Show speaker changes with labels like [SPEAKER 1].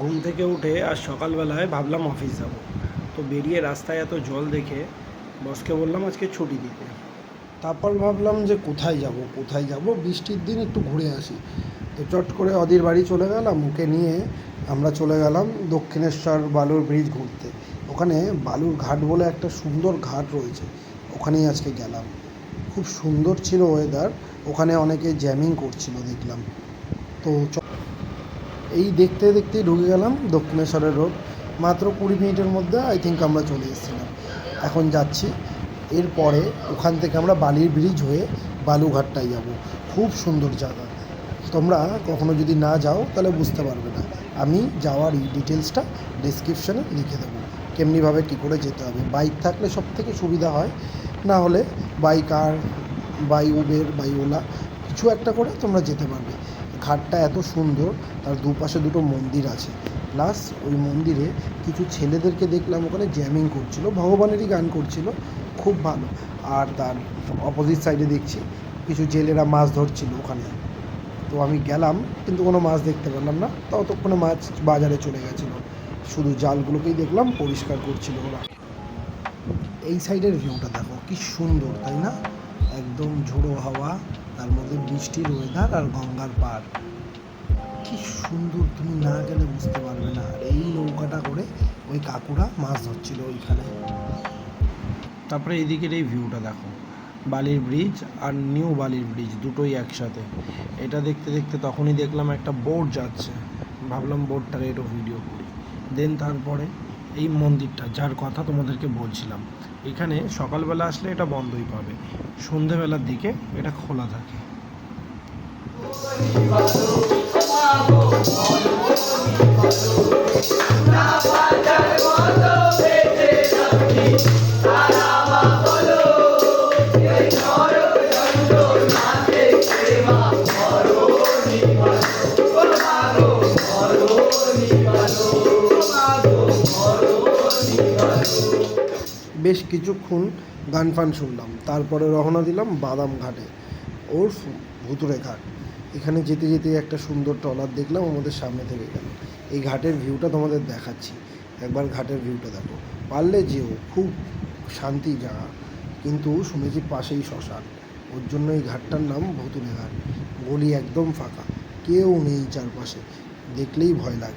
[SPEAKER 1] ঘুম থেকে উঠে আর সকালবেলায় ভাবলাম অফিস যাব। তো বেরিয়ে রাস্তায় এত জল দেখে বসকে বললাম আজকে ছুটি দিতে। তারপর ভাবলাম যে কোথায় যাব কোথায় যাব? বৃষ্টির দিন একটু ঘুরে আসি। তো চট করে অদির বাড়ি চলে গেলাম, ওকে নিয়ে আমরা চলে গেলাম দক্ষিণেশ্বর বালুর ব্রিজ ঘুরতে। ওখানে বালুর ঘাট বলে একটা সুন্দর ঘাট রয়েছে, ওখানেই আজকে গেলাম। খুব সুন্দর ছিল ওয়েদার ওখানে অনেকে জ্যামিং করছিল, দেখলাম। তো এই দেখতে দেখতেই ঢুকে গেলাম দক্ষিণেশ্বরের রোড। মাত্র কুড়ি মিনিটের মধ্যে আই থিঙ্ক আমরা চলে এসেছিলাম। এখন যাচ্ছি। এরপরে ওখান থেকে আমরা বালির ব্রিজ হয়ে বালুঘাটটায় যাব। খুব সুন্দর জায়গা। তোমরা কখনো যদি না যাও, তাহলে বুঝতে পারবে না। আমি যাওয়ার এই ডিটেলসটা ডিসক্রিপশানে লিখে দেবো। কেমনিভাবে কী করে যেতে হবে। বাইক থাকলে সব থেকে সুবিধা হয়। না হলে বাইক আর বাই উবের বাই ওলা কিছু একটা করে তোমরা যেতে পারবে। ঘাটটা এত সুন্দর, তার দুপাশে দুটো মন্দির আছে। প্লাস ওই মন্দিরে কিছু ছেলেদেরকে দেখলাম, ওখানে জ্যামিং করছিল, ভগবানেরই গান করছিল, খুব ভালো। আর তার অপোজিট সাইডে দেখছি, কিছু জেলেরা মাছ ধরছিল ওখানে। তো আমি গেলাম, কিন্তু কোনো মাছ দেখতে পারলাম না, ততক্ষণে মাছ বাজারে চলে গেছিল। শুধু জালগুলোকেই দেখলাম, পরিষ্কার করছিল ওরা। এই সাইডের ভিউটা দেখো, কি সুন্দর, তাই না? একদম ঝোড়ো হাওয়া, তার মধ্যে বৃষ্টির ওয়েদার আর গঙ্গার পাড় কি সুন্দর, তুমি না গেলে বুঝতে পারবে না। আর এই নৌকাটা করে ওই কাকুরা মাছ ধরছিল ওইখানে। তারপরে এদিকের এই ভিউটা দেখো। বালির ব্রিজ আর নিউ বালির ব্রিজ দুটোই একসাথে। এটা দেখতে দেখতে তখনই দেখলাম একটা বোট যাচ্ছে। ভাবলাম বোটটাকে একটু ভিডিও করি। দেন তারপরে এই মন্দিরটা, যার কথা তোমাদেরকে বলছিলাম। এখানে সকালবেলা আসলে এটা বন্ধই পাবে। সন্ধেবেলার দিকে এটা খোলা থাকে। বেশ কিছুক্ষণ গান ফান শুনলাম। তারপরে রওনা দিলাম বাদাম ঘাটে, ওর ভুতুরে ঘাট। এখানে যেতে যেতে একটা সুন্দর ট্রলার দেখলাম, আমাদের সামনে থেকে গেল। এই ঘাটের ভিউটা তোমাদের দেখাচ্ছি। একবার ঘাটের ভিউটা দেখো। পারলে যেও, খুব শান্তি জায়গা। কিন্তু শুনেছি পাশেই শ্মশান। ওর জন্য এই ঘাটটার নাম ভুতুরে ঘাট। গলি একদম ফাঁকা। কেউ নেই চারপাশে। দেখলেই ভয় লাগে।